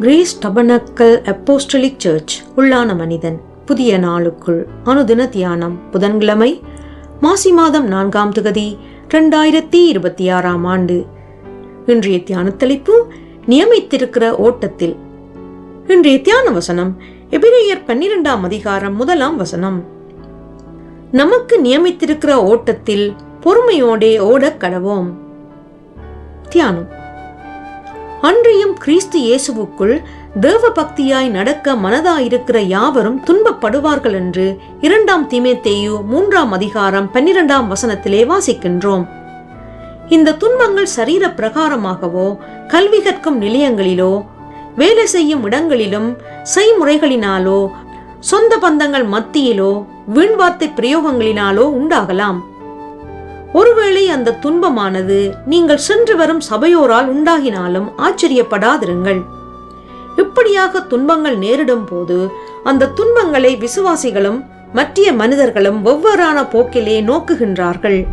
Grace tabernacle apostolic search உள்ளான மனிதன். புதிய நாளுக்குள் அனுதின தியானம் புதன்கிழமை மாசி மாதம் நான்காம் தொகுதி ரெண்டாயிரத்தி இருபத்தி ஆறாம் ஆண்டு. இன்றைய தியான தலைப்பு நியமித்திருக்கிற ஓட்டத்தில். இன்றைய தியான வசனம் எபிரேயர் பன்னிரெண்டாம் அதிகாரம் முதலாம் வசனம். நமக்கு நியமித்திருக்கிற ஓட்டத்தில் பொறுமையோடே ஓடக் கடவோம். தியானம். அன்றியும் கிறிஸ்து இயேசுவுக்குள் தேவ பக்தியாய் நடக்க மனதாயிருக்கிற யாவரும் துன்பப்படுவார்கள் என்று இரண்டாம் திமேத்தேயு மூன்றாம் அதிகாரம் பன்னிரெண்டாம் வசனத்திலே வாசிக்கின்றோம். இந்த துன்பங்கள் சரீர பிரகாரமாகவோ கல்வி கற்கும் நிலையங்களிலோ வேலை செய்யும் இடங்களிலும் செய்முறைகளினாலோ சொந்த பந்தங்கள் மத்தியிலோ வீண்வார்த்தை பிரயோகங்களினாலோ உண்டாகலாம். ஒருவேளை அந்த துன்பமானது நீங்கள் சென்று வரும் சபையோரால் உண்டாகினாலும் ஆச்சரியப்படாதிருங்கள். இப்படியாக துன்பங்கள் நேரிடும் போது அந்த துன்பங்களை விசுவாசிகளும் மற்றிய மனிதர்களும் வெவ்வேறான போக்கிலே நோக்குகின்றார்கள்.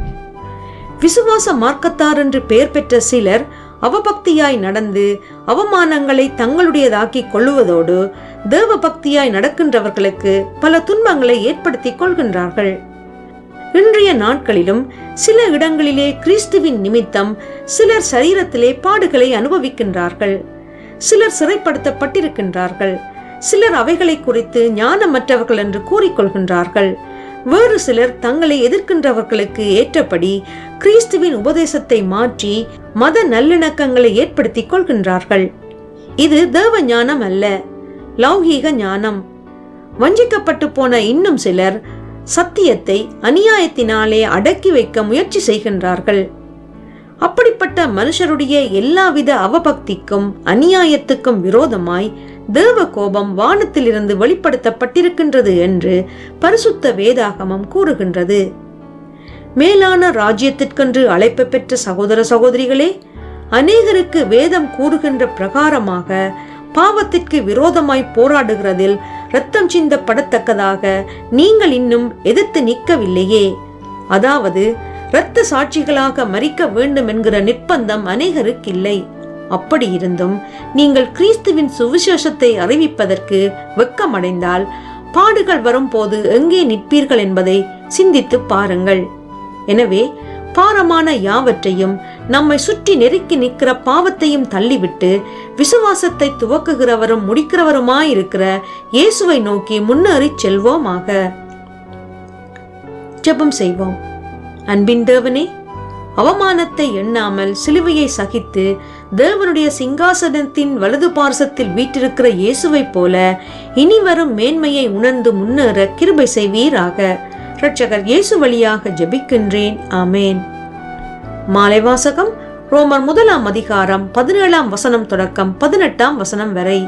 விசுவாச மார்க்கத்தார் என்று பெயர் பெற்ற சிலர் அவபக்தியாய் நடந்து அவமானங்களை தங்களுடையதாக்கிக் கொள்ளுவதோடு தேவ பக்தியாய் நடக்கின்றவர்களுக்கு பல துன்பங்களை ஏற்படுத்திக் கொள்கின்றார்கள். இன்றைய நாட்களிலும் சில இடங்களிலே கிறிஸ்துவின் நிமித்தம் சிலர் சரீரத்திலே பாடுகளை அனுபவிக்கின்றார்கள். சிலர் சிறைப்படுத்தப்பட்டிருக்கின்றார்கள். சிலர் அவைகளை குறித்து ஞானமற்றவர்கள் என்று கூறிக்கொள்கின்றார்கள். வேறு சிலர் தங்களை எதிர்க்கின்றவர்களுக்கு ஏற்றபடி கிறிஸ்துவின் உபதேசத்தை மாற்றி மத நல்லிணக்கங்களை ஏற்படுத்திக் கொள்கின்றார்கள். இது தேவ ஞானம் அல்ல லௌகீக ஞானம். வஞ்சிக்கப்பட்டு போன இன்னும் சிலர் சத்தியத்தை அநியாயத்தினாலே அடக்கி வைக்க முயற்சி செய்கின்றார்கள். அப்படிப்பட்ட மனுஷருடைய எல்லாவித அவபக்திக்கும் அநியாயத்துக்கும் விரோதமாய் தேவ கோபம் வானத்திலிருந்து வெளிப்படுத்தப்பட்டிருக்கின்றது என்று பரிசுத்த வேதாகமம் கூறுகின்றது. மேலான ராஜ்யத்திற்கென்று அழைப்பு பெற்ற சகோதர சகோதரிகளே அநேகருக்கு வேதம் கூறுகின்ற பிரகாரமாக பாவத்திற்கு விரோதமாய் போராடுகிறதில் ரத்தம் சிந்தப்படத்தக்கதாக நீங்கள் இன்னும் எதிர்த்து நிற்கவில்லையே. அதாவது இரத்த சாட்சிகளாக மறிக்க வேண்டும் என்கிற நிர்பந்தம் அநேகருக்கு இல்லை அப்படி இருந்தும் நீங்கள் கிறிஸ்துவின் சுவிசேஷத்தை அறிவிப்பதற்கு வெக்கமடைந்தால் பாடுகள் வரும்போது எங்கே நிற்பீர்கள் என்பதை சிந்தித்து பாருங்கள். எனவே பாரமான யாவற்றையும் நம்மை சுற்றி நெருக்கி நிற்கிற பாவத்தையும் தள்ளிவிட்டு விசுவாசத்தை துவக்குகிறவரும் முடிக்கிறவருமாயிருக்கிற இயேசுவை நோக்கி முன்னேறி செல்வோமாக. ஜெபம் செய்வோம். அன்பின் தேவனே அவமானத்தை எண்ணாமல் சிலுவையை சகித்து தேவனுடைய சிங்காசனத்தின் வலது பார்சத்தில் வீற்றிருக்கிற இயேசுவைப் போல இனி வரும் மேன்மையை உணர்ந்து முன்னேற கிருபை செய்வீராக. இரட்சகர் இயேசு வழியாக ஜெபிக்கின்றேன். ஆமேன். மாலை வாசகம் ரோமர் முதலாம் அதிகாரம் பதினேழாம் வசனம் தொடக்கம் பதினெட்டாம் வசனம் வரை.